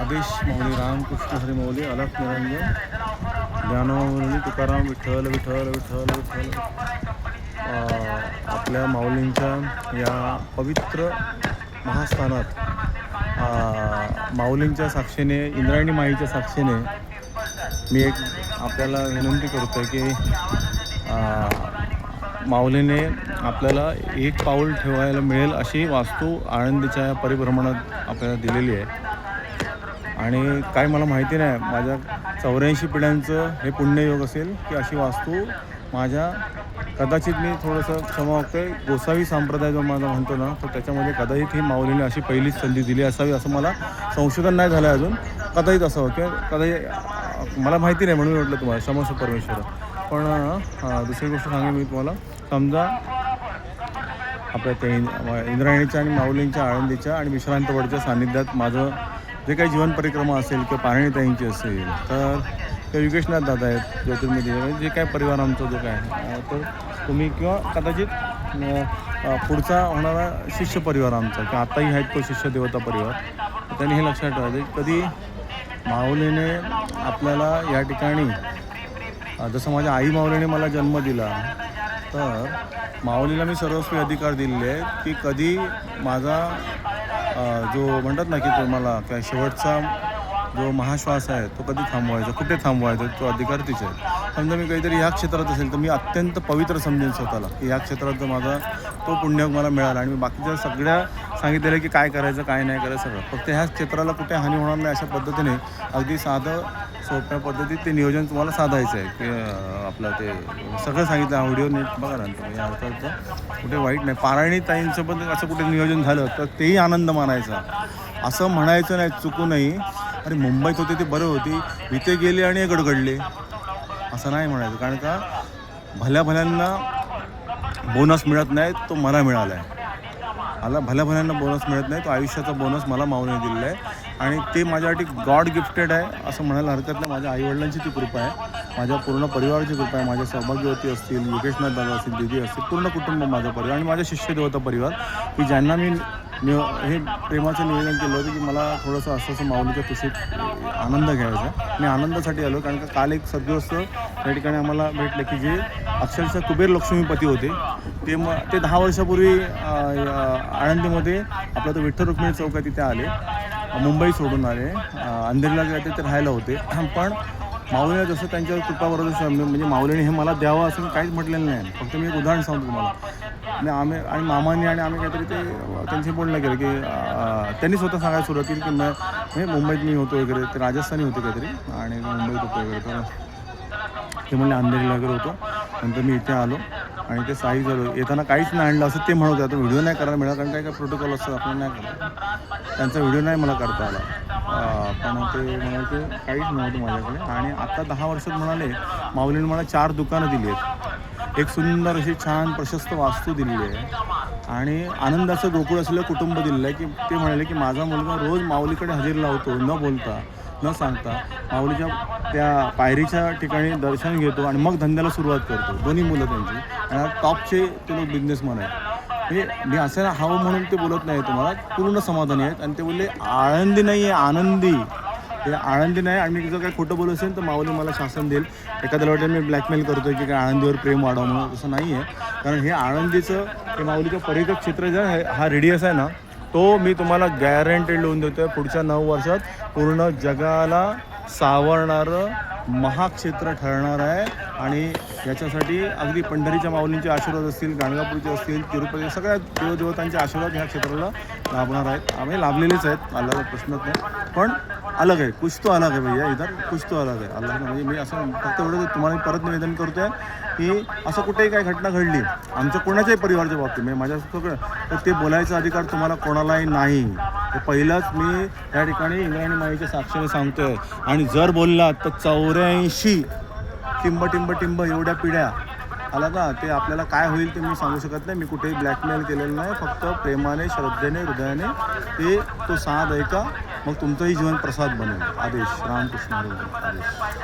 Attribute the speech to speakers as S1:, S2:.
S1: आदेश माऊली रामकृष्ण हरी मौली अलख निरंजन ज्ञानमाऊली तुकाराम विठ्ठल विठ्ठल विठ्ठल विठ्ठल. आपल्या माऊलींच्या या पवित्र महास्थानात माऊलींच्या साक्षीने इंद्रायणी माईच्या साक्षीने मी एक आपल्याला विनंती करतो की माऊलीने आपल्याला एक पाऊल ठेवायला मिळेल अशी वास्तू आळंदीच्या या परिभ्रमणात आपल्याला दिलेली आहे. आणि काय मला माहिती नाही माझ्या चौऱ्याऐंशी पिढ्यांचं हे पुण्ययोग असेल की अशी वास्तू माझ्या कदाचित मी थोडंसं क्षमा वागतोय गोसावी संप्रदाय जो माझा म्हणतो ना तर त्याच्यामध्ये कदाचित ही माऊलीने अशी पहिलीच संधी दिली असावी असं मला संशोधन नाही झालं अजून. कदाचित असावं किंवा कदाचित मला माहिती नाही म्हणून म्हटलं तुम्हाला क्षमस्व परमेश्वर. पण दुसरी गोष्ट सांगेन मी तुम्हाला. समजा आपल्या त्या इंद्रायणीच्या आणि माऊलींच्या आळंदीच्या आणि विश्रांतवडच्या सान्निध्यात माझं जे काही जीवन परिक्रमा असेल किंवा पाहणीताईंची असेल तर किंवा योगेशनाथ दादा आहेत ज्योतिर्मय जे काय परिवार आमचा जो काय तर तुम्ही किंवा कदाचित पुढचा होणारा शिष्य परिवार आमचा किंवा आत्ताही आहेत तो शिष्य देवता परिवार त्यांनी हे लक्षात ठेवायचं की कधी माऊलीने आपल्याला या ठिकाणी जसं माझ्या आई माऊलीने मला जन्म दिला तर माऊलीला मी सर्वस्वी अधिकार दिलेले आहेत की कधी माझा जो म्हणतात ना की तुम्हाला काय शेवटचा जो महाश्वास आहे तो कधी थांबवायचा? कुठे थांबवायचा? तो अधिकार तिचे आहे. समजा मी काहीतरी ह्या क्षेत्रात असेल तर मी अत्यंत पवित्र समजेन स्वतःला. की ह्या क्षेत्रात जो माझा तो पुण्यक मला मिळाला आणि मी बाकीच्या सगळ्या सांगितलेलं की काय करायचं काय नाही करायचं सगळं. फक्त ह्या क्षेत्राला कुठे हानी होणार नाही अशा पद्धतीने अगदी साधं सोप्या पद्धतीत ते नियोजन तुम्हाला साधायचं आहे. की आपलं ते सगळं सांगितलं हा व्हिडिओ नीट बघा नंतर. तुम्ही या कुठे वाईट नाही. पारायणी ताईंसोबत असं कुठे नियोजन झालं तर तेही आनंद मानायचा. असं म्हणायचं नाही चुकूनही अरे मुंबईत होते ते बरं होती. इथे गेले आणि गडगडले. असं नाही म्हणायचं. कारण का भल्या भल्यांना बोनस मिळत नाही तो मला मिळाला आहे मला भल्या भल्यांना बोनस मिळत नाही. तो आयुष्याचा बोनस मला माऊने दिलेला आहे. आणि ते माझ्यासाठी गॉड गिफ्टेड आहे असं म्हणायला हरकत नाही. माझ्या आईवडिलांची ती कृपा आहे. माझ्या पूर्ण परिवाराची कृपा आहे. माझ्या सौभाग्यवती असतील योगेशनाथ दादा असतील दिदी असतील पूर्ण कुटुंब माझं परिवार आणि माझ्या शिष्यदेवता परिवार की ज्यांना मी नि हे प्रेमाचं निवेदन केलं होतं की मला थोडंसं असं असं माऊलीच्या कुशीत आनंद घ्यायचा मी आनंदासाठी आलो कारण का काल एक सद्गृस्त त्या ठिकाणी आम्हाला भेटलं की जे अक्षरशः कुबेर लक्ष्मीपती होते. ते मग ते दहा वर्षापूर्वी आळंदीमध्ये आपलं तो विठ्ठल रुक्मिणी आहे तिथे आले. मुंबई सोडून आले. अंधेरीला गेले ते राहायला होते. पण माऊलीने जसं त्यांच्यावर कृपा बरोबर म्हणजे माऊलीने हे मला द्यावं असं काहीच म्हटलेलं नाही. फक्त मी एक उदाहरण सांगतो तुम्हाला. आणि आम्ही आणि मामांनी आणि आम्ही काहीतरी ते त्यांचे बोलणं केलं की त्यांनी स्वतः सांगायला सुरुवात केली की मी मी मुंबईत मी होतो वगैरे ते राजस्थानी होते काहीतरी आणि मुंबईत होतो वगैरे. तर ते म्हणले अंधेरीला वगैरे होतो. नंतर मी इथे आलो. आणि ते साई झालो येताना काहीच नाही आणलं असं ते म्हणत होते. आता व्हिडिओ नाही करायला मिळाला कारण काय काय प्रोटोकॉल असतात आपण नाही करत. त्यांचा व्हिडिओ नाही मला करता आला. पण ते म्हणाले काहीच नव्हतं माझ्याकडे. आणि आता दहा वर्षात म्हणाले माऊलीने मला चार दुकानं दिली आहेत. एक सुंदर अशी छान प्रशस्त वास्तू दिलेली आहे. आणि आनंदाचं गोकुळ असलेलं कुटुंब दिलेलं आहे की ते म्हणाले की माझा मुलगा रोज माऊलीकडे हजेरी लावतो न बोलता. न सांगता माऊलीच्या त्या पायरीच्या ठिकाणी दर्शन घेतो आणि मग धंद्याला सुरुवात करतो. दोन्ही मुलं त्यांची. आणि टॉपचे ते लोक बिझनेसमॅन आहेत. म्हणजे मी असं हवं म्हणून ते बोलत नाही तुम्हाला. पूर्ण समाधानी आहेत. आणि ते बोलले आळंदी नाही आहे आनंदी. ते आळंदी नाही. आणि मी जर काही खोटं बोलत असेल तर माऊली मला शासन देईल. एखाद्याला वाटेल मी ब्लॅकमेल करतोय की काय आळंदीवर प्रेम वाढवा म्हणून. तसं नाही आहे कारण हे आळंदीचं हे माऊलीचं पर्यटक क्षेत्र जे आहे हा रेडियस आहे ना तो मी तुम्हाला गॅरंटेड लिहून देतोय. पुढच्या नऊ वर्षात पूर्ण जगाला सावरणारं महाक्षेत्र ठरणार आहे. आणि याच्यासाठी अगदी पंढरीच्या माऊलींचे आशीर्वाद असतील गाणगापूरचे असतील तिरुपती सगळ्या देवदेवतांचे आशीर्वाद ह्या क्षेत्राला लाभणार आहेत. आम्ही लाभलेलेच आहेत आल्याचा प्रश्नच नाही. पण अलग आहे कुछ तो अलग आहे भैया इधर कुछ तो अलग आहे अलग म्हणजे मी असं फक्त एवढं तुम्हाला परत निवेदन करतोय की असं कुठेही काही घटना घडली आमच्या कोणाच्याही परिवाराच्या बाबतीत म्हणजे माझ्या सगळं तर ते बोलायचा अधिकार तुम्हाला कोणालाही नाही. तर पहिलंच मी या ठिकाणी इंद्राणी माईच्या साक्षीने सांगतोय आणि जर बोललात तर चौऱ्याऐंशी टिंब टिंब टिंब एवढ्या पिढ्या. आला का ते आपल्याला काय होईल ते मी सांगू शकत नाही मी कुठेही ब्लॅकमेल केलेलं नाही फक्त प्रेमाने श्रद्धेने हृदयाने ते तो साथ ऐका. मग तुमचंही जीवन प्रसाद बनेल आदेश रामकृष्ण आदेश.